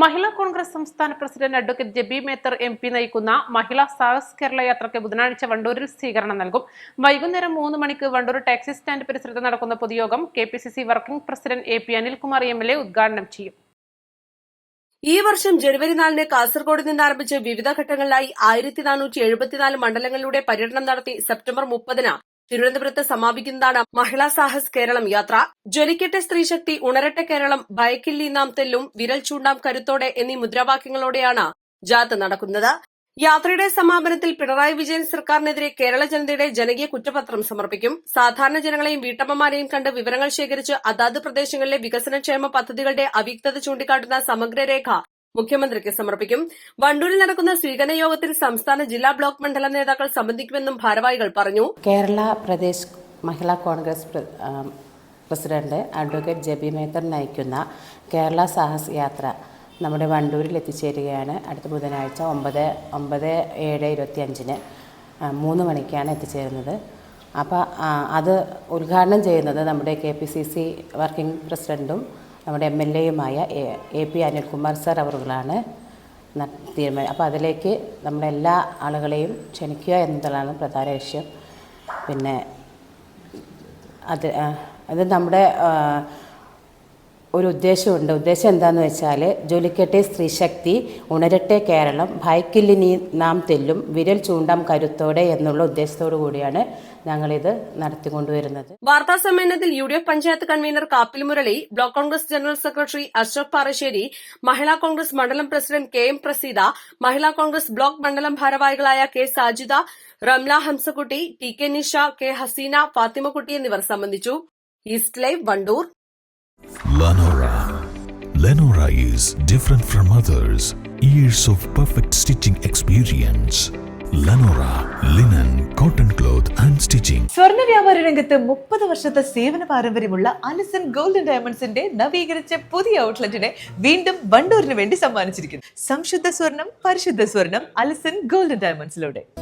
Mahila Congress സംസ്ഥാന president advocate Jebi Mather M P നയിക്കുന്ന മഹിളാ സാഹസ് കേരള യാത്രയ്ക്ക് ബുധനാഴ്ച വണ്ടൂരിൽ സ്വീകരണം നൽകും. വൈകുന്നേരം മൂന്ന് മണിക്ക് വണ്ടൂർ ടാക്സി സ്റ്റാൻഡ് പരിസരത്ത് നടക്കുന്ന പൊതുയോഗം K P C C working president A P Anilkumar M L A ഉദ്ഘാടനം ചെയ്യും. ഈ വർഷം ജനുവരി നാലിന് കാസർഗോഡ് നിന്ന് ആരംഭിച്ച് വിവിധ ഘട്ടങ്ങളിലായി ആയിരത്തി നാനൂറ്റി എഴുപത്തിനാല് മണ്ഡലങ്ങളിലൂടെ പര്യടനം നടത്തി സെപ്റ്റംബർ മുപ്പതിന് തിരുവനന്തപുരത്ത് സമാപിക്കുന്നതാണ് മഹിളാ സാഹസ് കേരളം യാത്ര. ജ്വലിക്കട്ടെ സ്ത്രീശക്തി ഉണരട്ടെ കേരളം ഭയക്കില്ലി നാം തെല്ലും വിരൽ ചൂണ്ടാം കരുത്തോടെ എന്നീ മുദ്രാവാക്യങ്ങളോടെയാണ് ജാഥ നടക്കുന്നത്. യാത്രയുടെ സമാപനത്തിൽ പിണറായി വിജയൻ സർക്കാരിനെതിരെ കേരള ജനതയുടെ ജനകീയ കുറ്റപത്രം സമർപ്പിക്കും. സാധാരണ ജനങ്ങളെയും വീട്ടമ്മമാരെയും കണ്ട് വിവരങ്ങൾ ശേഖരിച്ച് അതാത് പ്രദേശങ്ങളിലെ വികസനക്ഷേമ പദ്ധതികളുടെ അവ്യക്തത ചൂണ്ടിക്കാട്ടുന്ന സമഗ്ര രേഖ മുഖ്യമന്ത്രിക്ക് സമർപ്പിക്കും. വണ്ടൂരിൽ നടക്കുന്ന സ്വീകരണ യോഗത്തിൽ സംസ്ഥാന ജില്ലാ ബ്ലോക്ക് മണ്ഡല നേതാക്കൾ സംബന്ധിക്കുമെന്നും ഭാരവാഹികൾ പറഞ്ഞു. കേരള പ്രദേശ് മഹിളാ കോൺഗ്രസ് പ്ര- പ്രസിഡന്റ് അഡ്വക്കേറ്റ് ജബി മേത്തർ നയിക്കുന്ന കേരള സാഹസ് യാത്ര നമ്മുടെ വണ്ടൂരിൽ എത്തിച്ചേരുകയാണ്. അടുത്ത ബുധനാഴ്ച ഒമ്പത് ഒമ്പത് ഏഴ് ഇരുപത്തി അഞ്ചിന് മൂന്ന് മണിക്കാണ് എത്തിച്ചേരുന്നത്. അപ്പോൾ അത് ഉദ്ഘാടനം ചെയ്യുന്നത് നമ്മുടെ K P C C working പ്രസിഡന്റും നമ്മുടെ എം എൽ എയുമായ എ പി അനിൽകുമാർ സാർ അവറുകളാണ് തീരുമാനം അപ്പോൾ അതിലേക്ക് നമ്മുടെ എല്ലാ ആളുകളെയും ക്ഷണിക്കുക എന്നതാണ് പ്രധാന ലക്ഷ്യം. പിന്നെ അത് അത് നമ്മുടെ ഒരു ഉദ്ദേശമുണ്ട്. ഉദ്ദേശം എന്താണെന്ന് വെച്ചാൽ ജ്വലിക്കട്ടെ സ്ത്രീശക്തി ഉണരട്ടെ കേരളം ഭയക്കില്ലിനി നാം തെല്ലും വിരൽ ചൂണ്ടാം കരുത്തോടെ എന്നുള്ള ഉദ്ദേശത്തോടു കൂടിയാണ് ഞങ്ങളിത് നടത്തിക്കൊണ്ടുവരുന്നത്. വാർത്താ സമ്മേളനത്തിൽ U D F panchayat convener Kappil Murali block Congress general secretary Ashok Parassery Mahila Congress മണ്ഡലം president K M Praseeda Mahila Congress block മണ്ഡലം ഭാരവാഹികളായ K Sajida Ramla Hamsakutty T K Nisha K Haseena Fathimakutty എന്നിവർ സംബന്ധിച്ചു. East live Wandoor. Lenora. Lenora is different from others. Years of perfect stitching experience. Lenora linen cotton cloth and stitching സ്വർണ വ്യാപാര രംഗത്ത് മുപ്പത് വർഷത്തെ സേവന പാരമ്പര്യമുള്ള അലിസൺ ഗോൾഡൻ ഡയമണ്ട്സിന്റെ നവീകരിച്ച പുതിയ ഔട്ട്ലെറ്റിനെ വീണ്ടും വണ്ടൂരിന് വേണ്ടി സമ്മാനിച്ചിരിക്കുന്നു സംശുദ്ധ സ്വർണം പരിശുദ്ധ സ്വർണം അലിസൺ ഗോൾഡൻ ഡയമണ്ട്സിലൂടെ